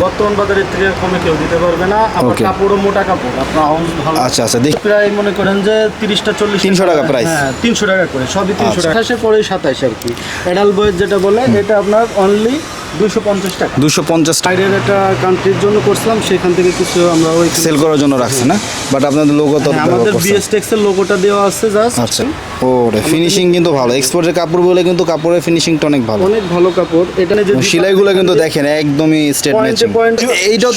বর্তমান বাজারের থেকে কমে কেউ দিতে পারবে না Okay. কাপড়ও মোটা কাপড় আপনার ভালো। আচ্ছা আচ্ছা দেখি প্রায় মনে করেন যে তিরিশটা চল্লিশ 300 টাকা প্রায় হ্যাঁ তিনশো টাকা করে সবই তিনশো আচ্ছা। টাকা। পরে সাতাশ আর কি। অ্যাডাল বয়ের যেটা বলে এটা আপনার অনলি দুশো পঞ্চাশ টাকা। দুশো পঞ্চাশ টাকা। একটা কান্ট্রির জন্য করছিলাম সেখান থেকে কিছু আমরা ওই সেল করার জন্য রাখছে না? বাট আপনাদের লোগো তো হ্যাঁ, আমাদের করছেন। বিএস লোগোটা দেওয়া আছে জাস্ট আচ্ছা। ফিনিশিং কিন্তু ভালো। এক্সপোর্টের কাপড় বলে কিন্তু কাপড়ের ফিনিশিংটা অনেক ভালো। অনেক ভালো কাপড়। এটা যে সেলাইগুলো কিন্তু দেখেন একদমই স্টেট ম্যাচিং পয়েন্ট এইটাও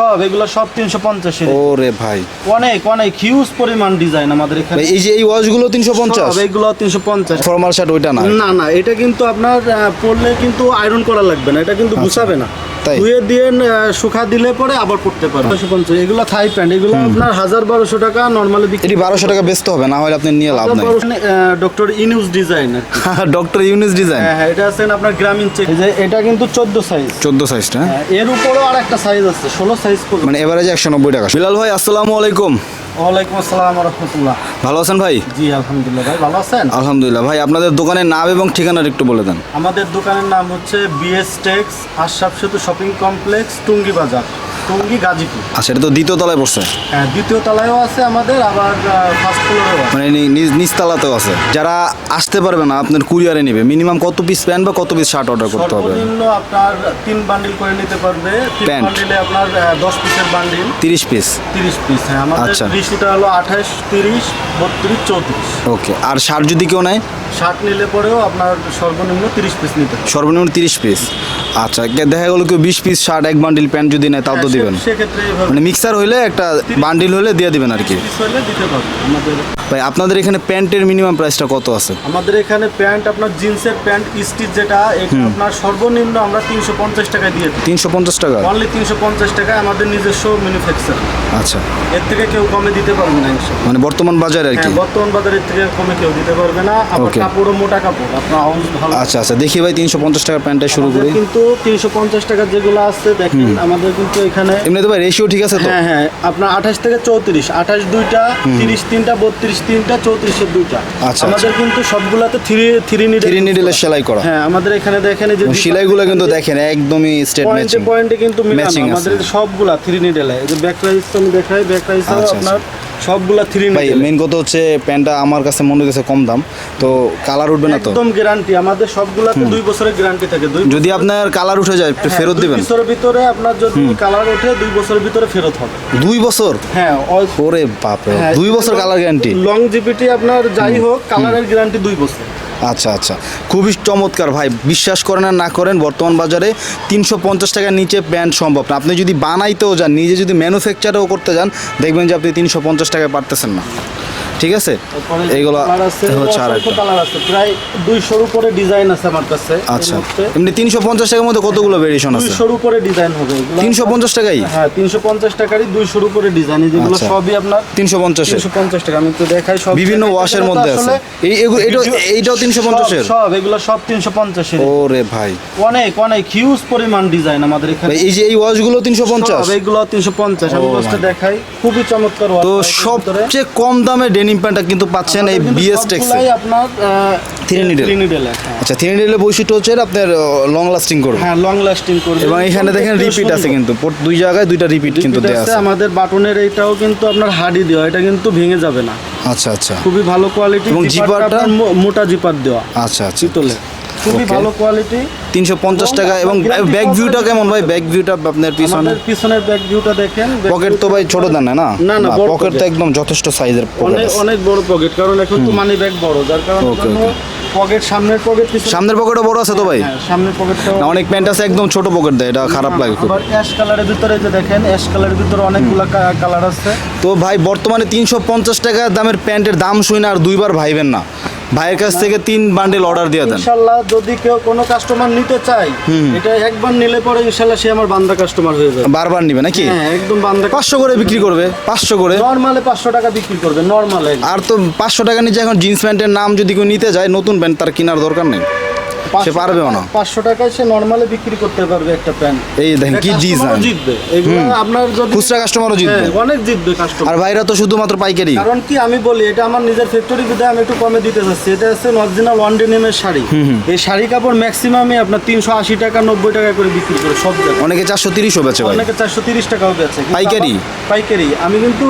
সব এগুলো সব তিনশো পঞ্চাশের। ও রে ভাই। অনেক অনেক হিউজ পরিমাণ ডিজাইন আমাদের এখানে। এই যে এই ওয়াচগুলো সব এগুলো তিনশো পঞ্চাশ। ফর্মাল শার্ট ওইটা না? না না এটা কিন্তু আপনার পরলে কিন্তু আয়রন করা লাগবে না এটা কিন্তু গুছাবে না। আচ্ছা। ধুয়ে দিয়ে শুকা দিলে পরে আবার পড়তে পারবে। ছয়শো পঞ্চাশ এগুলো থাই প্যান্ট এগুলো আপনার হাজার বারোশো টাকা নর্মালি বিক্রি এটি বারোশো টাকা বেচতে হবে না হলে আপনি নিয়ে লাভ নাই। Doctor Yunus design doctor Yunus design হ্যাঁ হ্যাঁ এটা আছেন আপনার গ্রামীণ চেক যে এটা কিন্তু চোদ্দ সাইজ চোদ্দ সাইজটা এর উপরেও আর একটা সাইজ আছে ষোলো সাইজ মানে এভারেজ একশো নব্বই টাকা। বিলাল ভাই আসসালামু আলাইকুম। ওয়ালাইকুম আসসালাম রহমতুল্লাহ। ভালো আছেন ভাই? জি আলহামদুলিল্লাহ ভাই ভালো আছেন? আলহামদুলিল্লাহ ভাই আপনাদের দোকানের নাম এবং ঠিকানাটা একটু বলে দেন। আমাদের দোকানের নাম হচ্ছে বিএস টেক্স আশরাফ সেতু শপিং কমপ্লেক্স টুঙ্গি বাজার টুঙ্গি গাজীপুর। আচ্ছা এটা তো দ্বিতীয় তলায় হ্যাঁ দ্বিতীয় তলায়ও আছে আমাদের আবার ফার্স্ট ফ্লোরেও আছে। মানে নি- নিজ নিচতলাতেও আছে। যারা আসতে পারবে না আপনার কুরিয়ারে নেবে। মিনিমাম কত পিস প্যান্ট বা কত পিস শার্ট অর্ডার করতে হবে? সর্বনিম্ন আপনার তিন বান্ডিল করে নিতে পারবে। তিন। বান্ডিলে আপনার দশ পিসের বান্ডিল তিরিশ পিস তিরিশ পিস হ্যাঁ আমাদের আচ্ছা। রিসুটা হলো আঠাশ তিরিশ বত্রিশ চৌত্রিশ। ওকে আর শার্ট যদি কেউ নেয়? শার্ট নিলে পরেও আপনার সর্বনিম্ন তিরিশ পিস নিতে হবে। সর্বনিম্ন তিরিশ পিস আচ্ছা কে- দেখা গেলো কেউ বিশ পিস শার্ট এক বান্ডিল প্যান্ট যদি নেয় তাও তো হ্যাঁ, দিবেন। সে- সেক্ষেত্রে মানে মিক্সার হইলে একটা বান্ডিল হলে দিয়ে দিবেন আর কি। পিস হলে দিতে পারবে। আমাদের ভাই আপনাদের এখানে প্যান্টের মিনিমাম প্রাইসটা কত আছে? আমাদের এখানে প্যান্ট আপনার জিন্সের প্যান্ট স্টিচ যেটা এটা আপনার সর্বনিম্ন আমরা তিনশো পঞ্চাশ টাকায় দিয়ে দিই। তিনশো পঞ্চাশ টাকা? অনলি তিনশো পঞ্চাশ টাকায় আমাদের নিজস্ব ম্যানুফ্যাকচার আচ্ছা। এর থেকে কেউ কমে দিতে পারবে না। মানে বর্তমান বাজারে আর কি? হ্যাঁ বর্তমান বাজারের থেকে কমে কেউ দিতে পারবে না। Okay. কাপড়ও মোটা কাপড় আপনার হাউস ভালো। আচ্ছা আচ্ছা দেখি ভাই তিনশো পঞ্চাশ টাকা প্যান্টটা শুরু করি। কিন্তু তিনশো পঞ্চাশ টাকা যেগুলো আছে দেখেন আমাদের কিন্তু এখানে এমনিতে ভাই রেশিও ঠিক আছে তো? হ্যাঁ হ্যাঁ আপনার আঠাশ থেকে চৌত্রিশ আঠাশ দুইটা তিরিশ তিনটা বত্রিশ তিনটা চৌত্রিশের দুইটা। আচ্ছা, আমাদের কিন্তু সবগুলাতে থ্রি থ্রি নিডেল থ্রি নিডেলের সেলাই করা। হ্যাঁ আমাদের এখানে দেখেন এই যে সেলাইগুলো কিন্তু দেখেন একদমই স্টেট পয়েন্টে ম্যাচিং পয়েন্টে কিন্তু মিলানো। আমাদের সবগুলা থ্রি নিডেল এই যে ব্যাক প্রাইস আমি দেখাই ব্যাক প্রাইস আচ্ছা, আপনার সবগুলা থ্রি ভাই মেন কথা হচ্ছে প্যান্টটা আমার কাছে মনে হচ্ছে কম দাম। তো কালার উঠবে না তো? একদম গ্যারান্টি আমাদের সবগুলাতে দুই বছরের গ্যারান্টি থাকে দুই যদি আপনার কালার উঠে যায় হ্যাঁ, ফেরত দিবেন। বছরের ভিতরে আপনার যদি কালার ওঠে দুই বছরের ভিতরে ফেরত হবে। দুই বছর? হ্যাঁ ওরে বাপরে হ্যাঁ, দুই বছর কালার গ্যারান্টি লং জিপিটি আপনার যাই হোক কালারের গ্যারান্টি দুই বছর। আচ্ছা আচ্ছা। খুবই চমৎকার ভাই, বিশ্বাস করেন আর না করেন, বর্তমান বাজারে তিনশো পঞ্চাশ টাকার নিচে প্যান্ট সম্ভব না। আপনি যদি বানাইতেও যান, নিজে যদি ম্যানুফ্যাকচারও করতে যান, দেখবেন যে আপনি তিনশো পঞ্চাশ টাকায় পারতেছেন না। ঠিক আছে? এইগুলো হচ্ছে আর প্রায় দুইশোর উপরে ডিজাইন আছে আমার কাছে আচ্ছা। এমনি তিনশো পঞ্চাশ টাকার মধ্যে কতগুলো ভেরিয়েশন আছে? দুইশোর উপরে ডিজাইন হবে এগুলো। তিনশো পঞ্চাশ টাকাই? হ্যাঁ তিনশো পঞ্চাশ টাকারই দুইশোর উপরে ডিজাইন যেগুলো আচ্ছা। সবই আপনার তিনশো পঞ্চাশের। তিনশো পঞ্চাশ টাকা আমি তো দেখাই সব। বিভিন্ন ওয়াশের মধ্যে আছে। এই এটাও এইটাও তিনশো পঞ্চাশের? সব এগুলো সব তিনশো পঞ্চাশের ওরে ভাই। অনেক অনেক হিউজ পরিমাণ ডিজাইন আমাদের এখানে। এই যে এই ওয়াশগুলো তিনশো পঞ্চাশ? সব এগুলো তিনশো পঞ্চাশ। আমি দেখাই খুবই চমৎকার তো। সবচেয়ে কম দামে ডেনিম প্যান্টটা কিন্তু পাচ্ছেন এই বিএস টেক্সে আপনার আচ্ছা বৈশিষ্ট্য হচ্ছে আপনার লং লাস্টিং করবে। হ্যাঁ লং লাস্টিং করবে। এবং এখানে দেখেন রিপিট আছে কিন্তু। দুই জায়গায় দুইটা রিপিট কিন্তু দেওয়া আছে, আমাদের বাটনের এইটাও কিন্তু আপনার দেওয়া এটা কিন্তু ভেঙে যাবে না। আচ্ছা আচ্ছা। খুবই ভালো কোয়ালিটি এবং জিপারটা? মোটা জিপার দেওয়া আচ্ছা আচ্ছা। খুবই ভালো কোয়ালিটি তিনশো পঞ্চাশ টাকা এবং ব্যাক ভিউটা কেমন ভাই? ব্যাক ভিউটা আপনার পিছনে পিছনের ব্যাক ভিউটা দেখেন। পকেট তো ভাই ছোট দেন না? না না, পকেট তো একদম যথেষ্ট সাইজের পকেট অনেক বড় পকেট কারণ এখন তো মানি ব্যাগ বড়। যার কারণে পকেট সামনের পকেট সামনের পকেটও বড় আছে তো ভাই? হ্যাঁ সামনের পকেটটা না অনেক প্যান্ট আছে একদম ছোট পকেট দেয়। এটা খারাপ লাগে খুব। অ্যাশ কালারের ভিতরে যে দেখেন অ্যাশ কালারের ভিতরে অনেকগুলো কালার আছে। তো ভাই বর্তমানে তিনশো পঞ্চাশ টাকা দামের প্যান্টের দাম শুই না আর দুইবার ভাইবেন না। ভাইয়ের কাছ থেকে তিন বান্ডেল অর্ডার দিয়ে দেন। ইনশাল্লাহ যদি কেউ কোনো কাস্টমার নিতে চায় এটা একবার নিলে পরে ইনশাল্লাহ সে আমার বান্দা কাস্টমার হয়ে যাবে। বারবার নিবে নাকি? হ্যাঁ একদম বান্দা পাঁচশো করে বিক্রি করবে পাঁচশো করে। নর্মালে পাঁচশো টাকা বিক্রি করবে নর্মালে আর তো পাঁচশো টাকা নিচে এখন জিন্স প্যান্টের নাম যদি কেউ নিতে যায় নতুন প্যান্ট তার কেনার দরকার নেই। সে পারবেও না। পাঁচশো টাকায় সে নর্মালি বিক্রি করতে পারবে একটা প্যান্ট এই দেখেন কি ডিজাইন জিতবে। এগুলো আপনার যদি খুচরা কাস্টমারও জিতবে। হ্যাঁ, অনেক জিতবে কাস্টমার আর ভাইরা তো শুধুমাত্র পাইকারি। কারণ কি আমি বলি এটা আমার নিজের ফ্যাক্টরি বিধায় আমি একটু কমে দিতে চাচ্ছি। এটা হচ্ছে অরিজিনাল ওয়ান ডেনিমের শাড়ি। এই শাড়ি কাপড় ম্যাক্সিমামই আপনার তিনশো আশি টাকা নব্বই টাকা করে বিক্রি করে সব জায়গায়। অনেকে চারশো তিরিশও বেচে ভাই। অনেকে চারশো তিরিশ টাকাও বেচে। পাইকারি? পাইকারি। আমি কিন্তু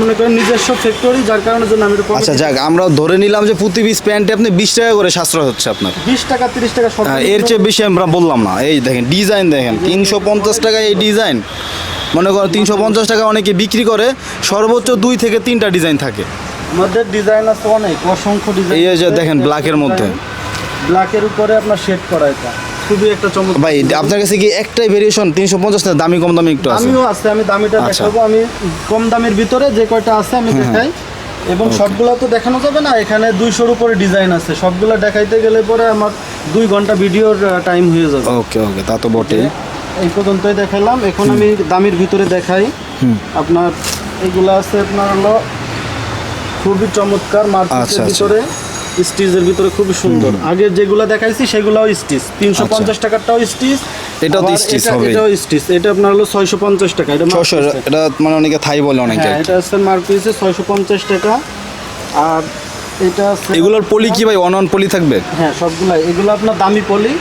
মনে করেন নিজস্ব ফ্যাক্টরি যার কারণের জন্য আমি আচ্ছা যাক আমরা ধরে নিলাম যে প্রতি পিস প্যান্টে আপনি বিশ টাকা করে সাশ্রয় হচ্ছে আপনার। বিশ টাকা তিরিশ টাকা হ্যাঁ, এর চেয়ে বেশি আমরা বললাম না। এই দেখেন ডিজাইন দেখেন তিনশো পঞ্চাশ টাকা এই ডিজাইন। মনে করো তিনশো পঞ্চাশ টাকা অনেকে বিক্রি করে সর্বোচ্চ দুই থেকে তিনটা ডিজাইন থাকে। আমাদের ডিজাইন আছে অনেক অসংখ্য ডিজাইন এই যে দেখেন ব্ল্যাকের মধ্যে। ব্ল্যাকের উপরে আপনার শেড করা এটা। খুবই একটা চমৎকার ভাই আপনার কাছে কি একটাই ভেরিয়েশন তিনশো পঞ্চাশ টাকা দামি কম দামি একটু আছে? আমিও আছে আমি দামিটা আচ্ছা। দেখাবো। আমি কম দামের ভিতরে যে কয়টা আছে আমি দেখাই। এবং সবগুলো তো দেখানো যাবে না এখানে দুইশোর উপরে ডিজাইন আছে। সবগুলো দেখাইতে গেলে পরে আমার দুই ঘণ্টা ভিডিওর টাইম হয়ে যাবে। ওকে ওকে তা তো বটে এই পর্যন্তই দেখালাম। এখন আমি দামের ভিতরে দেখাই। আপনার এগুলো আছে আপনার হলো খুবই চমৎকার আচ্ছা, মার্কেটের আচ্ছা। ভিতরে। স্টিচের ভিতরে খুব সুন্দর। আগে যেগুলো দেখাইছি সেগুলোও স্টিচ। তিনশো পঞ্চাশ টাকারটাও স্টিচ। এটা এটাও তো স্টিচ হবে এটাও স্টিচ। এটা আপনার হলো ছয়শো পঞ্চাশ টাকা। এটা ছশো mark piece। এটা মানে অনেকে থাই বলে অনেকে। হ্যাঁ এটা আছে মার্ক পিসে ছয়শো পঞ্চাশ টাকা। আর এটা এগুলোর পলি কি ভাই? অন অন পলি থাকবে? হ্যাঁ সবগুলাই। এগুলো আপনার দামি পলি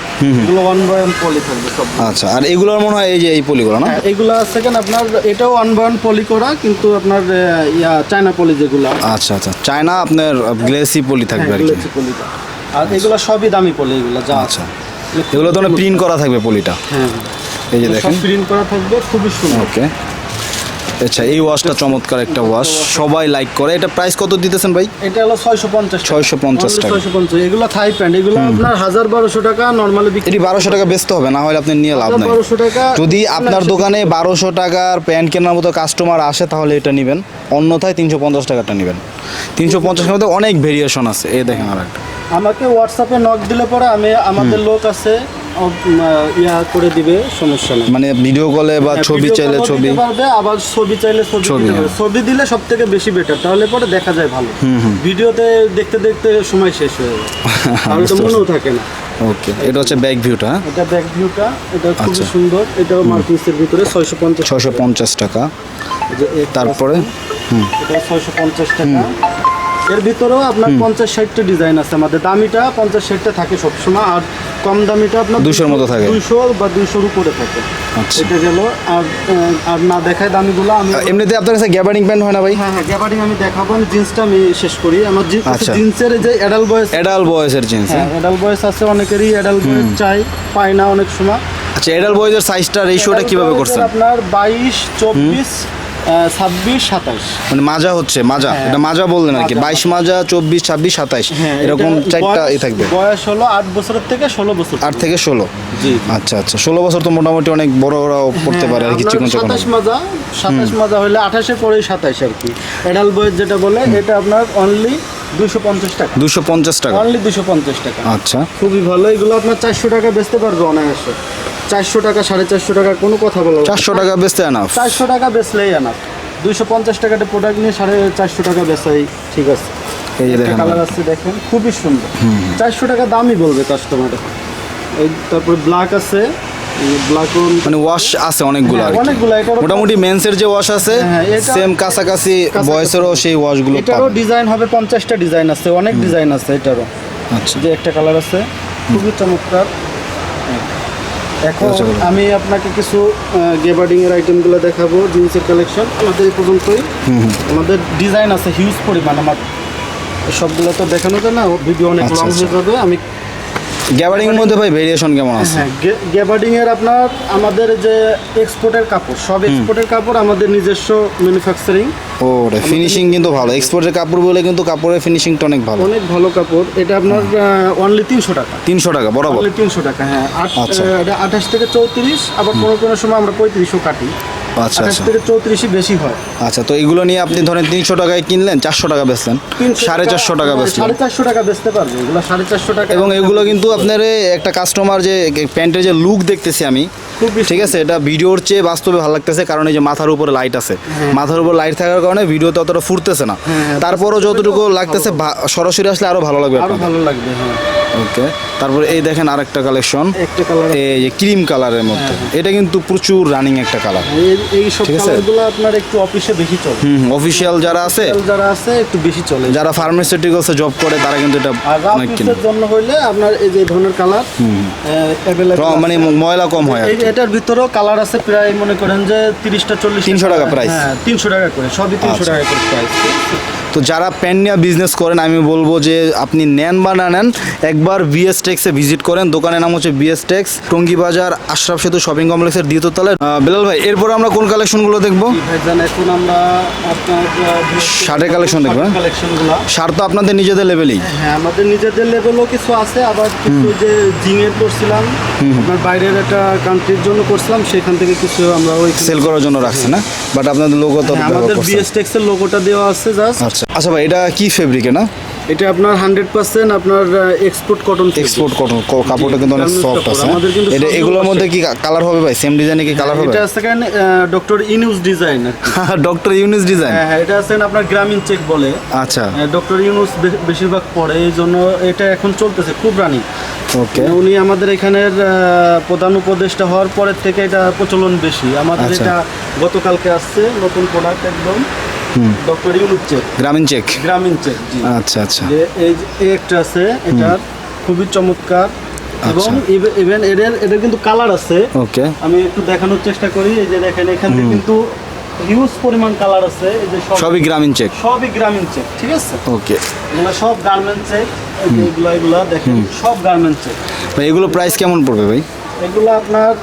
এগুলো ওয়ান বাই ওয়ান পলি থাকবে সব আচ্ছা আর এগুলোর মনে হয় এই যে এই পলিগুলো না? হ্যাঁ এগুলো আছে কেন? আপনার এটাও ওয়ান বাই ওয়ান পলি করা কিন্তু আপনার ইয়া চায়না পলি যেগুলো আচ্ছা আচ্ছা। চায়না আপনার গ্লেসি পলি থাকবে আর কি। হচ্ছে আর এগুলো সবই দামি পলি এগুলো যা আচ্ছা। এগুলো তো প্রিন্ট করা থাকবে পলিটা? হ্যাঁ এই যে দেখেন। প্রিন্ট করা থাকবে খুবই সুন্দর। ওকে আচ্ছা এই ওয়াশটা চমৎকার একটা ওয়াশ সবাই লাইক করে। এটা প্রাইস কত দিতেছেন ভাই? এটা হলো ছয়শো পঞ্চাশ 650 টাকা। ছয়শো পঞ্চাশ। এগুলো থাই প্যান্ট এগুলো আপনার হাজার বারোশো টাকা নর্মালি বিক্রি এটি বারোশো টাকা বেচতে হবে না হলে আপনি নিয়ে লাভ নাই। 1200 টাকা যদি আপনার দোকানে বারোশো টাকার প্যান্ট কেনার মতো কাস্টমার আসে তাহলে এটা নেবেন। অন্যথায় তিনশো পঞ্চাশ টাকাটা নেবেন। তিনশো পঞ্চাশের মধ্যে অনেক ভেরিয়েশন আছে। এই দেখেন আর একটা আমাকে হোয়াটসঅ্যাপে নক দিলে পরে আমি আমাদের লোক আছে ইয়া করে দিবে সমস্যা নেই। মানে ভিডিও কলে বা হ্যাঁ, ছবি চাইলে ছবি? আবার ছবি চাইলে ছবি ছবি। হ্যাঁ। দিলে সব থেকে বেশি বেটার তাহলে পরে দেখা যায় ভালো। ভিডিওতে দেখতে দেখতে সময় শেষ হয়ে যায় তাহলে তো মনেও থাকে না। ওকে এটা হচ্ছে ব্যাক ভিউটা এটা ব্যাক ভিউটা এটা খুবই আচ্ছা। সুন্দর এটাও মার্কিংসের ভিতরে ছয়শো পঞ্চাশ ছশো পঞ্চাশ টাকা। তারপরে? এটা ছয়শো পঞ্চাশ টাকা। এর ভিতরেও আপনার পঞ্চাশ ষাটটা ডিজাইন আছে। আমাদের দামিটা পঞ্চাশ ষাটটা থাকে সবসময় আর কম দামিটা আপনার দুশোর মতো থাকে। দুশো বা দুইশোর উপরে থাকে। আচ্ছা। এটা গেল আর আর না দেখায় দামিগুলো আমি এমনিতে আপনার কাছে গ্যাবারিং প্যান্ট হয় না ভাই? হ্যাঁ হ্যাঁ গ্যাবারিং আমি দেখাবো আমি জিন্সটা আমি শেষ করি। আমার। জিন্সের যে অ্যাডাল বয়েস এডাল বয়েসের জিন্স হ্যাঁ? অ্যাডাল বয়েস আছে অনেকেরই অ্যাডাল বয়েস চাই পায় না অনেক সময়। আচ্ছা এডাল বয়েসের সাইজটা রেশিওটা কীভাবে করছেন? আপনার বাইশ চব্বিশ ছাব্বিশ সাতাশ। মানে মাজা হচ্ছে মাজা। হ্যাঁ। এটা মাজা বললেন আর কি। বাইশ মাজা। চব্বিশ ছাব্বিশ সাতাইশ। হ্যাঁ এরকম চারটা ই থাকবে। বয়স হলো আট বছরের থেকে ষোলো বছর। আট থেকে ষোলো। আচ্ছা আচ্ছা। ষোলো বছর তো মোটামুটি অনেক বড় বড়ও পড়তে পারে আর কি চিকন চিকন। সাতাশ মাজা সাতাশ মাজা হলে আঠাশে পরেই সাতাশ আর কি। এডাল বয়েস যেটা বলে এটা আপনার অনলি দুশো পঞ্চাশ টাকা। দুশো পঞ্চাশ টাকা। অনলি দুশো পঞ্চাশ টাকা। আচ্ছা। খুবই ভালো। এগুলো আপনার চারশো টাকা বেচতে পারবে অনায়াসে। চারশো টাকা সাড়ে চারশো টাকা কোনো কথা বলো চারশো টাকা বেচতে এনাফ চারশো টাকা বেচলেই আনা দুইশো পঞ্চাশ টাকাটা প্রোডাক্ট নিয়ে সাড়ে চারশো টাকা বেচাই ঠিক আছে। এই দেখেন কালার আছে দেখেন খুবই সুন্দর। চারশো টাকা দামই বলবে কাস্টমার এই তারপর ব্ল্যাক আছে মানে ওয়াশ আছে অনেকগুলো আর হ্যাঁ, অনেকগুলো, মোটামুটি মেন্সের যে ওয়াশ আছে হ্যাঁ, সেম কাছাকাছি কাছাকাছি। বয়সেরও সেই ওয়াশগুলো এটারও ডিজাইন হবে পঞ্চাশটা ডিজাইন আছে অনেক ডিজাইন আছে এটারও। আচ্ছা। যে একটা কালার আছে খুবই চমৎকার। এখন আচ্ছা, আমি আপনাকে কিছু গেবার্ডিং এর আইটেমগুলো দেখাবো জিন্সের কালেকশন আমাদের এই পর্যন্তই। আমাদের ডিজাইন আছে হিউজ পরিমাণ। আমার সবগুলো তো দেখানো যায় না ভিডিও অনেক আচ্ছা, লং আচ্ছা। হয়ে যাবে। আমি গ্যাবারিং এর মধ্যে ভাই ভেরিয়েশন কেমন আছে? হ্যাঁ গেবার্ডিং এর আপনার আমাদের যে এক্সপোর্টের কাপড় সব এক্সপোর্টের কাপড় আমাদের নিজস্ব ম্যানুফ্যাকচারিং ও রে ফিনিশিং কিন্তু ভালো। এক্সপোর্টের কাপড় বলে কিন্তু কাপড়ের ফিনিশিংটা অনেক ভালো। অনেক ভালো কাপড়। এটা আপনার অনলি তিনশো টাকা। তিনশো টাকা বরাবর। অনলি তিনশো টাকা হ্যাঁ। আচ্ছা। এটা আঠাশ থেকে চৌত্রিশ আবার কোনো কোনো সময় আমরা পঁয়ত্রিশও কাটি। আচ্ছা, আচ্ছা। থেকে চৌত্রিশই বেশি হয়। আচ্ছা তো এগুলো নিয়ে আপনি ধরেন তিনশো টাকায় কিনলেন চারশো টাকা বেচলেন সাড়ে চারশো টাকা বেচলেন। সাড়ে চারশো টাকা বেচতে পারবে এগুলো সাড়ে চারশো টাকা। এবং এগুলো কিন্তু আপনার একটা কাস্টমার যে প্যান্টের যে লুক দেখতেছি আমি ঠিক আছে? এটা ভিডিওর চেয়ে বাস্তবে ভালো লাগতেছে কারণ এই যে মাথার উপরে লাইট আছে। মাথার উপর লাইট থাকার কারণে ভিডিওতে অতটা ফুটতেছে না। হ্যাঁ, তারপরও যতটুকু লাগতেছে সরাসরি আসলে আরও ভালো লাগবে আরও ভালো লাগবে হ্যাঁ। ওকে তারপরে এই দেখেন আরেকটা কালেকশন এই যে ক্রিম কালারের মধ্যে। এটা কিন্তু প্রচুর রানিং একটা কালার এই সব কালারগুলো আপনার একটু অফিসে বেশি চলে। হুম অফিসিয়াল যারা আছে যারা আছে একটু বেশি চলে। যারা ফার্মাসিউটিক্যালসে জব করে তারা কিন্তু এটা অনেক কিনে। জন্য হইলে আপনার এই যে ধরনের কালার মানে ময়লা কম হয় এটার ভিতরেও কালার আছে প্রায় মনে করেন যে তিরিশটা চল্লিশ 300 টাকা প্রাইস হ্যাঁ তিনশো টাকা করে সবই তিনশো আচ্ছা। টাকা করে প্রাইস তো যারা প্যান নিয়ে বিজনেস করেন আমি বলব যে আপনি নেন বা না নেন একবার বিএস টেক্সে ভিজিট করেন। দোকানের নাম হচ্ছে বিএস টেক্স টঙ্গি বাজার আশরাফ সেতু শপিং কমপ্লেক্সের দ্বিতীয় তলায়। বেলাল ভাই এরপর আমরা কোন কালেকশনগুলো দেখব? এখন আমরা আপনার শার্টের collection দেখব, হ্যাঁ? সার তো আপনাদের নিজেদের লেভেলেই হ্যাঁ আমাদের নিজেদের লেভেলও কিছু আছে আবার কিছু যে জিমের করছিলাম আপনার বাইরের একটা কান্ট্রির জন্য করছিলাম সেখান থেকে কিছু আমরা ওই সেল করার জন্য রাখছি না? বাট আপনাদের লোগো তো হ্যাঁ, আমাদের বিএস টেক্সের লোগোটা দেওয়া আছে জাস্ট আচ্ছা। আচ্ছা ভাই এটা কি ফেব্রিকে না? এটা আপনার হান্ড্রেড পার্সেন্ট আপনার এক্সপোর্ট কটন এক্সপোর্ট কটন কাপড়টা কিন্তু অনেক সফট। আছে। এটা এগুলোর মধ্যে কি কালার হবে ভাই? সেম ডিজাইনে কি কালার হবে? এটা আছে কেন doctor Yunus design doctor Yunus design হ্যাঁ এটা আছে আপনার গ্রামীণ চেক বলে। আচ্ছা। ডক্টর ইউনুস বেশিরভাগ পড়ে এই জন্য এটা এখন চলতেছে খুব রানিং ওকে উনি আমাদের এখানের প্রধান উপদেষ্টা হওয়ার পরের থেকে এটা প্রচলন বেশি। আমাদের আচ্ছা। এটা গতকালকে আসছে নতুন প্রোডাক্ট একদম। Doctor Yunus check Grameen check Grameen check আচ্ছা আচ্ছা। যে এই যে এই একটা আছে এটার খুবই চমৎকার। এবং আচ্ছা। ইভেন এদের এদের কিন্তু কালার আছে। ওকে। আমি একটু দেখানোর চেষ্টা করি এই যে দেখেন এখান থেকে কিন্তু হিউজ পরিমাণ কালার আছে। এই যে সবই গ্রামীণ চেক সবই গ্রামীণ চেক ঠিক আছে? ওকে। এগুলো সব গার্মেন্ট চেক এগুলো এগুলো দেখেন সব গার্মেন্ট চেক এগুলো প্রাইস কেমন পড়বে ভাই? এগুলো আপনার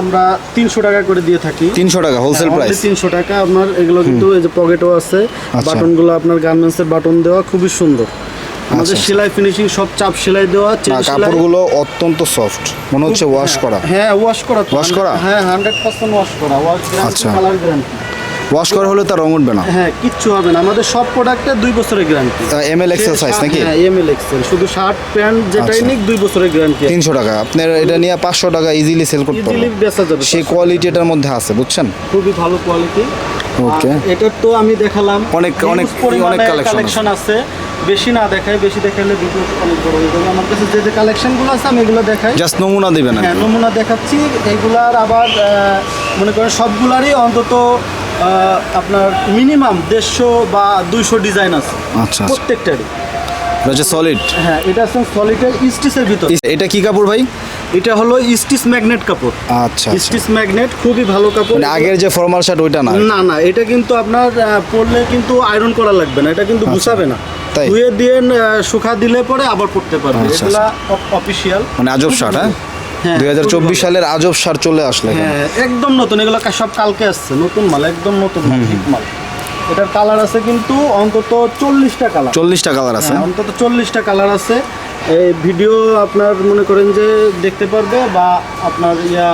আমরা তিনশো টাকা করে দিয়ে থাকি। তিনশো টাকা হোলসেল প্রাইস তিনশো টাকা আপনার এগুলো কিন্তু এই যে পকেটও আছে। আচ্ছা। বাটনগুলো আপনার গার্মেন্টসের বাটন দেওয়া খুবই সুন্দর। আমাদের আচ্ছা। সেলাই ফিনিশিং সব চাপ সেলাই দেওয়া কাপড়গুলো অত্যন্ত সফট মনে হচ্ছে ওয়াশ করা। হ্যাঁ ওয়াশ করা ওয়াশ করা? হ্যাঁ হান্ড্রেড পার্সেন্ট ওয়াশ করা। ওয়াশ আচ্ছা। কালার গ্যারান্টি ওয়াশ করা হলে তার রং উঠবে না। হ্যাঁ কিচ্ছু হবে না। আমাদের সব প্রোডাক্টে দুই বছরের guarantee M L XL size নাকি? হ্যাঁ এম এল এক্সেল শুধু শার্ট প্যান্ট যেটাই আচ্ছা। নিক দুই বছরের গ্যারান্টি তিনশো টাকা। আপনার এটা নিয়ে পাঁচশো টাকা ইজিলি সেল করতে ইজিলি পারবেন। বেচা যাবে সেই কোয়ালিটি এটার মধ্যে আছে বুঝছেন? খুবই ভালো কোয়ালিটি Okay. এটার তো আমি দেখালাম। অনেক- অনেক- অনেক কালেকশন আছে। বেশি না দেখায় বেশি দেখালে ভিডিও অনেক বড় হয়ে যাবে। আমার কাছে যে যে কালেকশনগুলো আছে আমি এগুলো দেখাই। জাস্ট নমুনা দিবেন হ্যাঁ নমুনা দেখাচ্ছি। এইগুলার আবার মনে করেন সবগুলারই অন্তত আপনার মিনিমাম দেড়শো বা দুইশো ডিজাইন আছে। আচ্ছা আচ্ছা। প্রত্যেকটারই। এটা সলিড হ্যাঁ এটা আছে সলিডের স্টিচের ভিতর। এটা কি কাপড় ভাই? এটা হলো স্টিচ ম্যাগনেট কাপড়। আচ্ছা আচ্ছা। স্টিচ ম্যাগনেট খুবই ভালো কাপড়। মানে আগের যে ফর্মাল শার্ট ওইটা না? না না এটা কিন্তু আপনার পরলে কিন্তু আয়রন করা লাগবে না এটা কিন্তু গুছাবে না। আচ্ছা। তাই? ধুয়ে দিয়ে শুকা দিলে পরে আবার পড়তে পারবে। আচ্ছা, এগুলা অফিসিয়াল মানে আজব শার্ট হ্যাঁ, দুই হাজার চব্বিশ সালের আজব শার্ট চলে আসলে হ্যাঁ একদম নতুন এগুলো সব কালকে আসছে নতুন মাল একদম নতুন মাল মাল। এটার কালার আছে কিন্তু অন্তত চল্লিশটা কালার চল্লিশটা কালার আছে। হ্যাঁ, অন্তত চল্লিশটা কালার আছে। এই ভিডিও আপনার মনে করেন যে দেখতে পারবে বা আপনার ইয়া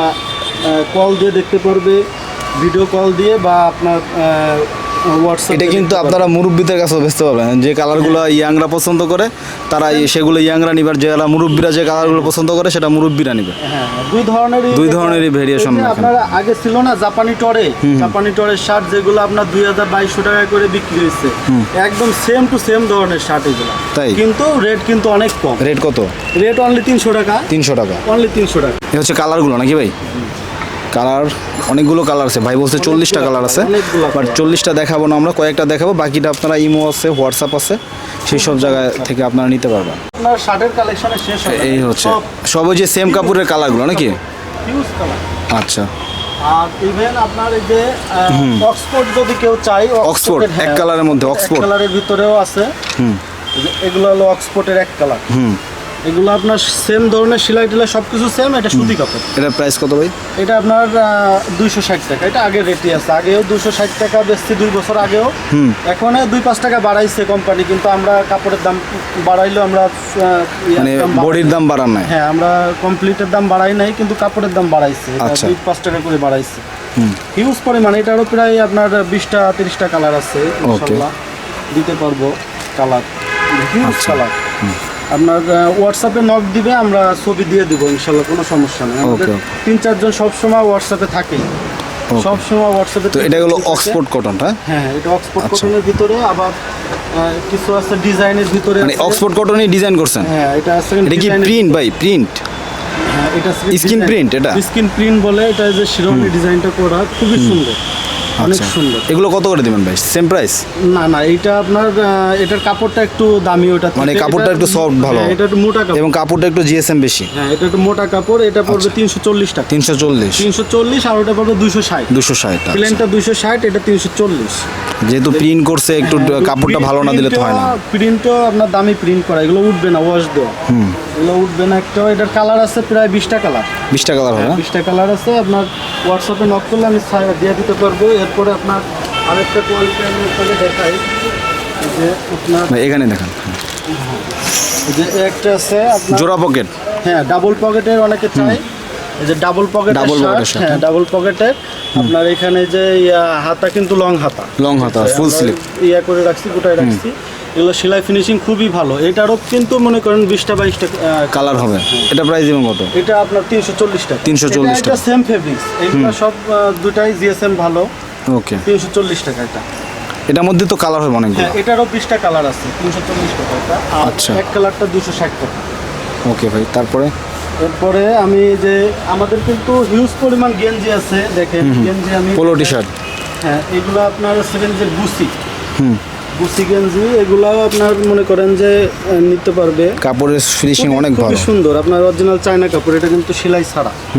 কল দিয়ে দেখতে পারবে ভিডিও কল দিয়ে বা আপনার এটা কিন্তু আপনারা মুরব্বীদের কাছেও বেচতে পারবেন যে কালারগুলো ইয়াংরা পছন্দ করে তারা সেগুলো ইয়াংরা নিবার যারা মুরব্বীরা যে কালারগুলো পছন্দ করে সেটা মুরব্বীরা নিবে। হ্যাঁ দুই ধরনের দুই ধরনেরই যে রাখেন। আপনার আগে ছিল না জাপানি টরে জাপানি টরের শার্ট যেগুলো আপনার দুই হাজার বাইশশো টাকা করে বিক্রি হয়েছে একদম সেম টু সেম ধরনের শার্ট এগুলো। তাই? কিন্তু রেট কিন্তু অনেক কম। রেট কত? রেট অনলি তিনশো টাকা। তিনশো টাকা। অনলি তিনশো টাকা। এ হচ্ছে কালারগুলো নাকি ভাই? কালার অনেকগুলো কালার আছে। ভাই বলছে চল্লিশটা কালার আছে বাট চল্লিশটা দেখাবো না আমরা কয়েকটা দেখাবো বাকিটা আপনারা ইমো আছে হোয়াটসঅ্যাপ আছে সেই সব জায়গা থেকে আপনারা নিতে পারবেন। এই হচ্ছে সব ওই যে সেম কাপড়ের কালারগুলো নাকি? আচ্ছা। আর ইভেন আপনার এই যে অক্সফোর্ড যদি কেউ চাই অক্সফোর্ড, এক হ্যাঁ, কালারের মধ্যে অক্সফোর্ড। কালারের ভিতরেও আছে। এগুলো হলো অক্সফোর্ডের এক কালার। হুম। এগুলো আপনার সেম ধরনের সেলাই টিলাই সব কিছু সেম এটা সুতি কাপড়। এটার প্রাইস কত ভাই? এটা আপনার দুইশো ষাট টাকা। এটা আগের রেটই আছে। আগেও দুশো ষাট টাকা বেচছি দুই বছর আগেও। এখন দুই পাঁচ টাকা বাড়াইছে কোম্পানি কিন্তু আমরা কাপড়ের দাম বাড়াইলেও আমরা আহ, মানে বডির দাম বাড়ান নাই? হ্যাঁ আমরা কমপ্লিটের দাম বাড়াই নাই কিন্তু কাপড়ের দাম বাড়াইছে। আচ্ছা। দুই পাঁচ টাকা করে বাড়াইছে। হিউজ পরিমাণ এটারও প্রায় আপনার বিশটা তিরিশটা কালার আছে ইনশাল্লাহ। দিতে পারব কালার হিউজ। কালার আপনার হোয়াটসঅ্যাপে নক দিবে আমরা ছবি দিয়ে দেবো ইনশাল্লাহ কোনো সমস্যা নেই। আমাদের. তিন চারজন সবসময় হোয়াটসঅ্যাপে থাকে। সবসময় হোয়াটসঅ্যাপে তো এটা হলো অক্সফোর্ড কটনটা হ্যাঁ? হ্যাঁ, এটা অক্সফোর্ড আচ্ছা। কটনের ভিতরে আবার কিছু আছে ডিজাইনের ভিতরে মানে অক্সফোর্ড কটনই ডিজাইন করছেন? হ্যাঁ এটা আছে এটা কি প্রিন্ট ভাই প্রিন্ট হ্যাঁ, এটা Skin print এটা? স্ক্রিন প্রিন্ট বলে এটা যে শিরোমণি ডিজাইনটা করা খুবই সুন্দর। অনেক আচ্ছা সুন্দর। এগুলো কত করে দিবেন ভাই? সেম প্রাইস না না এটা আপনার এটার কাপড়টা একটু দামি ওটা মানে কাপড়টা একটু ভালো। হ্যাঁ, এটা একটু মোটা কাপড়। এবং কাপড়টা একটু জিএসএম বেশি? হ্যাঁ এটা একটু মোটা কাপড় এটা পড়বে তিনশো চল্লিশ টাকা। তিনশো চল্লিশ। তিনশো চল্লিশ আর ওটা পড়বে দুশো ষাট। দুশো ষাট প্লেনটা দুশো ষাট এটা তিনশো চল্লিশ। যেহেতু প্রিন্ট করছে একটু কাপড়টা ভালো না দিলে তো হয় না। প্রিন্টও আপনার দামি প্রিন্ট করা এগুলো উঠবে না ওয়াশ দেওয়া। এগুলো উঠবে না একটা। এটার কালার আছে প্রায় বিশটা কালার বিশটা কালার হবে না? বিশটা কালার আছে। আপনার হোয়াটসঅ্যাপে নক করলে আমি দিয়ে দিতে পারব। এরপরে আপনার আরেকটা কোয়ালিটি আমি আপনাকে দেখাই। যে আপনার এখানে দেখেন। যে একটা আছে আপনার জোড়া পকেট হ্যাঁ ডাবল পকেটের অনেকে চাই এই যে ডাবল পকেট এর shirt, হ্যাঁ ডাবল পকেটের আপনার এখানে যে হাতা কিন্তু লং হাতা। লং হাতা ফুল স্লিপ ইয়া করে রাখছি গোটায় রাখছি। এগুলো সেলাই ফিনিশিং খুবই ভালো। এটারও কিন্তু মনে করেন বিশটা বাইশটা কালার হবে। এটা প্রাইস দিবেন কত? এটা আপনার তিনশো চল্লিশ টাকা 340 এটা সেম ফেব্রিক্স এগুলো সব দুটাই জিএসএম ভালো। ওকে তিনশো চল্লিশ টাকা এটা। এটার মধ্যে তো কালার হবে অনেকগুলো। হ্যাঁ এটারও বিশটা কালার আছে তিনশো চল্লিশ টাকা এটা আচ্ছা। এক কালারটা দুশো ষাট টাকা। ওকে ভাই তারপরে? এরপরে আমি যে আমাদের কিন্তু হিউজ পরিমাণ গেঞ্জি আছে দেখেন। গেঞ্জি আমি পোলো টি শার্ট হ্যাঁ এগুলো আপনার সেকেন্ড যে বুসি হুম। গেঞ্জি এগুলো আপনার মনে করেন যে নিতে পারবে। কাপড়ের ফিনিশিং অনেক ভালো। সুন্দর। আপনার অরিজিনাল চায়না কাপড় এটা কিন্তু সেলাই ছাড়া। এটা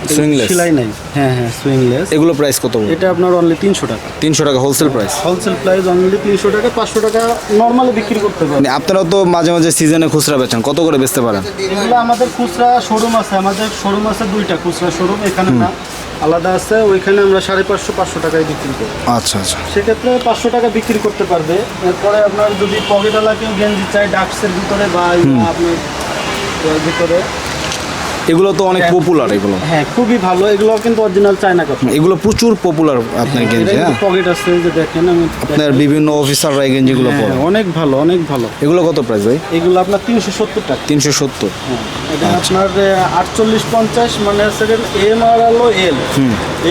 কিন্তু সুইংলেস সেলাই নাই। হ্যাঁ হ্যাঁ সুইংলেস এগুলো প্রাইস কত এটা আপনার অনলি তিনশো টাকা। তিনশো টাকা wholesale price wholesale price only তিনশো টাকা পাঁচশো টাকা নর্মালি বিক্রি করতে পারবেন মানে আপনারাও তো মাঝে মাঝে সিজনে খুচরা বেচেন কত করে বেচতে পারেন? এগুলো আমাদের খুচরা শোরুম আছে আমাদের শোরুম আছে দুইটা খুচরা শোরুম এখানে না। আলাদা আছে ওইখানে আমরা সাড়ে পাঁচশো পাঁচশো টাকায় বিক্রি করি। আচ্ছা আচ্ছা। সেক্ষেত্রে পাঁচশো টাকা বিক্রি করতে পারবে। এরপরে আপনার যদি পকেটওয়ালা কেউ গেঞ্জি চাই ডাক্সের ভিতরে বা আপনার ভিতরে। এগুলো তো অনেক পপুলার এগুলো। হ্যাঁ খুবই ভালো। এগুলো কিন্তু অরিজিনাল চায়না কাপড় এগুলো প্রচুর পপুলার আপনার গেঞ্জি হ্যাঁ। পকেট আছে যে দেখেন আপনার বিভিন্ন অফিসাররা এই গেঞ্জিগুলো হ্যাঁ, পরে। অনেক ভালো অনেক ভালো। এগুলো কত প্রাইস ভাই? এগুলো আপনার তিনশো সত্তর টাকা। তিনশো সত্তর। হ্যাঁ, এটা আপনার আটচল্লিশ পঞ্চাশ মানে সেকেন্ড এম আর হলো এল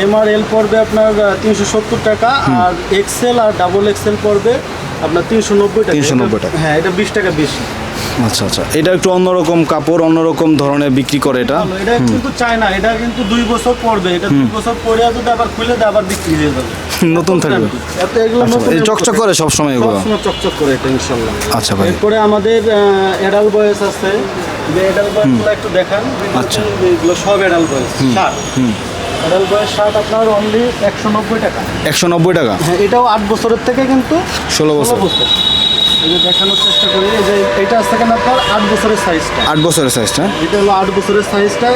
এম আর এল পড়বে আপনার তিনশো সত্তর টাকা আর এক্সেল আর ডাবল এক্সেল পড়বে আপনার তিনশো নব্বই টাকা। 390 এটা- টাকা। হ্যাঁ এটা বিশ টাকা বেশি। আচ্ছা আচ্ছা। এটা একটু অন্যরকম কাপড় অন্যরকম ধরনের বিক্রি করে এটা? এটা কিন্তু চায় না এটা কিন্তু দুই বছর পড়বে। এটা দুই বছর পরে যদি আবার খুলে দেয় আবার বিক্রি হয়ে যাবে। নতুন থাকবে। এত এগুলো আচ্ছা, এই চকচক করে সবসময় এগুলো? সবসময় চকচক করে এটা ইনশাল্লাহ। আচ্ছা ভাই। এরপরে আমাদের এডাল বয়েস আছে। যে এডাল বয়েসগুলো একটু দেখান। আচ্ছা। এগুলো সব এডাল বয়েস শার্ট এডাল বয়েস শার্ট আপনার অনলি একশো নব্বই টাকা। একশো নব্বই টাকা? হ্যাঁ এটাও আট বছরের থেকে কিন্তু ষোলো বছর। ষোলো বছর। এই যে দেখানোর চেষ্টা করি। এই যে এটা আপনার আট বছরের সাইজটা আট বছরের সাইজটা এটা হলো আট বছরের সাইজটা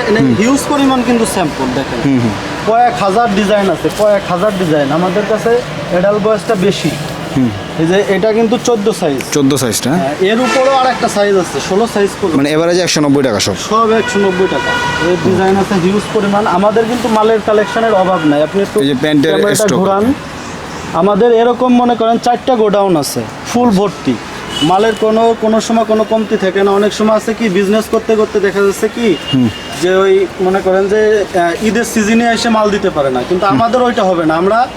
হিউজ পরিমাণ কিন্তু স্যাম্পল দেখেন। কয়েক হাজার ডিজাইন আছে কয়েক হাজার ডিজাইন আমাদের কাছে এডাল বয়সটা বেশি। এই যে এটা কিন্তু চোদ্দ সাইজ চোদ্দ সাইজটা এর উপরেও আর একটা সাইজ আছে ষোলো সাইজ মানে এভারেজে একশো নব্বই টাকা সব। সব একশো নব্বই টাকা। এর ডিজাইন আছে হিউজ পরিমাণ। আমাদের কিন্তু মালের কালেকশনের অভাব নাই। আপনি একটু ঘুরান। আমাদের এরকম মনে করেন চারটা গোডাউন আছে ফুল ভর্তি। মালের কোনো কোনো সময় কোনো কমতি থাকে না। অনেক সময় আছে কি বিজনেস করতে করতে দেখা যাচ্ছে কি যে ওই মনে করেন যে ঈদের সিজনে এসে মাল দিতে পারে না। কিন্তু আমাদের ওইটা হবে না। আমরা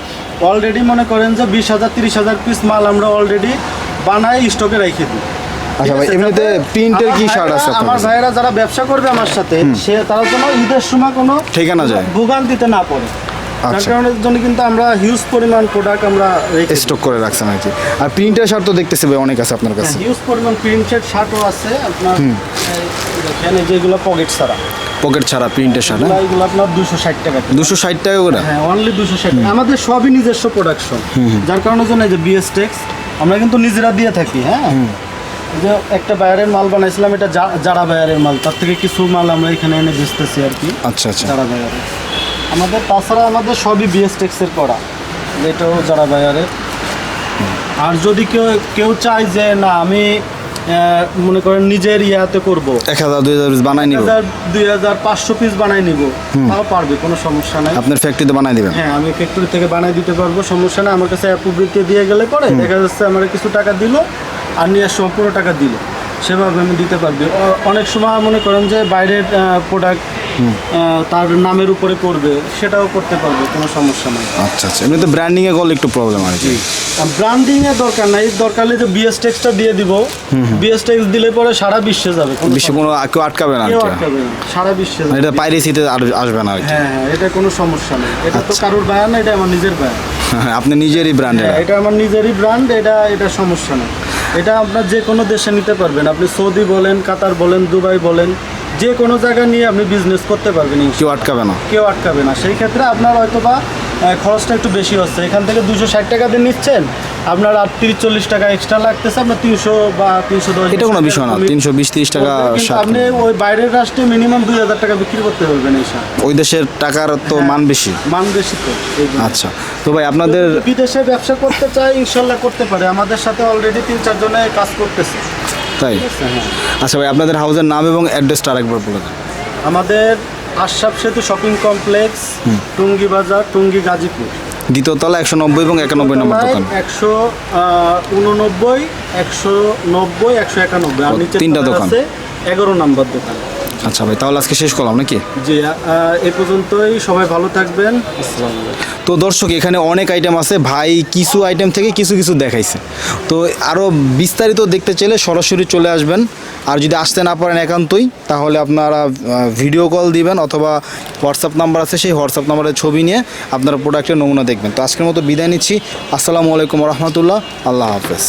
অলরেডি মনে করেন যে বিশ হাজার তিরিশ হাজার পিস মাল আমরা অলরেডি বানাই স্টকে রেখে দিই। আচ্ছা ভাই আছে? এমনিতে প্রিন্টের কি শার্ট আছে ভাইয়েরা- আমার ভাইয়েরা যারা ব্যবসা করবে আমার সাথে সে তারা যেন ঈদের সময় কোনো ঠিকানা যায়। ভোগান্তিতে না পড়ে। তার আচ্ছা। কারণের জন্য কিন্তু আমরা হিউজ পরিমাণ প্রোডাক্ট আমরা স্টক করে রাখছেন আর কি। আর প্রিন্টের শার্ট তো দেখতেছি ভাই অনেক আছে আপনার কাছে। হিউজ পরিমাণ প্রিন্টেড শার্টও আছে আপনার এই যেগুলো পকেট ছাড়া। পকেট ছাড়া প্রিন্টের শার্ট এগুলো- আপনার দুশো ষাট টাকা দুশো ষাট টাকা করে? হ্যাঁ অনলি দুশো ষাট। আমাদের সবই নিজস্ব প্রোডাকশন যার কারণে জন্য যে বিএস টেক্স আমরা কিন্তু নিজেরা দিয়ে থাকি হ্যাঁ? যে একটা বায়ারের মাল বানাইছিলাম এটা যারা বায়ারের মাল তার থেকে কিছু মাল আমরা এখানে এনে বেচতেছি আর কি। আচ্ছা আচ্ছা। যারা বায়ারের আমাদের তাছাড়া আমাদের সবই বিএস টেক্সের করা এটাও যারা বায়ারের আর যদি কেউ কেউ চায় যে না আমি মনে করেন নিজের ইয়াতে করব এক হাজার দুই হাজার পিস বানাই নিব? দুই হাজার পাঁচশো পিস বানাই নিব তাও পারবে কোনো সমস্যা নাই। আপনার ফ্যাক্টরিতে বানাই দিবেন? হ্যাঁ আমি ফ্যাক্টরি থেকে বানাই দিতে পারব সমস্যা নাই আমার কাছে অ্যাপ্রুভিতে দিয়ে গেলে পরে দেখা যাচ্ছে আমার কিছু টাকা দিল আর নিয়ে সম্পূর্ণ টাকা দিল। সেভাবে আমি দিতে পারবি। অনেক সময় মনে করেন যে বাইরের প্রোডাক্ট তার নামের উপরে করবে সেটাও করতে পারবে কোনো সমস্যা নাই। আচ্ছা আচ্ছা। এমনি তো ব্র্যান্ডিংয়ে করলে একটু প্রবলেম আর কি ব্র্যান্ডিং এর দরকার নাই দরকার হলে যে বিএস টেক্সটা দিয়ে দিব বিএস টেক্স দিলে পরে সারা বিশ্বে যাবে বিশ্বে কোনো কেউ আটকাবে না কেউ আটকাবে না সারা বিশ্বে মানে যাবে। এটা পাইরেসিতে আসবে না আর কি? হ্যাঁ হ্যাঁ এটা কোনো সমস্যা নেই। এটা তো কারোর বায়ান না এটা আমার নিজের বায়ান আপনি নিজেরই ব্র্যান্ডের হ্যাঁ, এটা আমার নিজেরই ব্র্যান্ড এটা এটা সমস্যা নেই। এটা আপনার যে কোনো দেশে নিতে পারবেন। আপনি সৌদি বলেন কাতার বলেন দুবাই বলেন যে কোনো জায়গা নিয়ে আপনি বিজনেস করতে পারবেন কেউ আটকাবে না। কেউ আটকাবে না। সেই ক্ষেত্রে আপনার হয়তো বা খরচটা একটু বেশি হচ্ছে। এখান থেকে দুশো ষাট টাকা দিয়ে নিচ্ছেন আপনার আর তিরিশ চল্লিশ টাকা এক্সট্রা লাগতেছে আপনার তিনশো বা তিনশো দশ এটা কোনো বিষয় না। তিনশো বিশ তিরিশ টাকা আপনি ওই বাইরের রাষ্ট্রে মিনিমাম দুই হাজার টাকা বিক্রি করতে পারবেন এই ওই দেশের টাকার তো মান বেশি। মান বেশি তো আচ্ছা। তো ভাই আপনাদের বিদেশে ব্যবসা করতে চাই ইনশাল্লাহ করতে পারে। আমাদের সাথে অলরেডি তিন চারজনে কাজ করতেছে। তাই? আচ্ছা ভাই আপনাদের হাউসের নাম এবং অ্যাড্রেসটা আরেকবার বলে দেন। আমাদের আশরাফ সেতু শপিং কমপ্লেক্স টুঙ্গি বাজার টুঙ্গি গাজীপুর। দ্বিতীয়তলা একশো নব্বই এবং একানব্বই নম্বর দোকান। একশো উননব্বই একশো নব্বই একশো একানব্বই। তিনটা দোকান। এগারো নম্বর দোকান। আচ্ছা ভাই তাহলে আজকে শেষ করলাম নাকি? জি এ পর্যন্তই। সবাই ভালো থাকবেন। তো দর্শক এখানে অনেক আইটেম আছে। ভাই কিছু আইটেম থেকে কিছু কিছু দেখাইছে। তো আরও বিস্তারিত দেখতে চাইলে সরাসরি চলে আসবেন। আর যদি আসতে না পারেন একান্তই তাহলে আপনারা ভিডিও কল দিবেন অথবা হোয়াটসঅ্যাপ নাম্বার আছে সেই হোয়াটসঅ্যাপ নাম্বারের ছবি নিয়ে আপনারা প্রোডাক্টের নমুনা দেখবেন। তো আজকের মতো বিদায় নিচ্ছি। আসসালামু আলাইকুম রহমতুল্লাহ। আল্লাহ হাফেজ।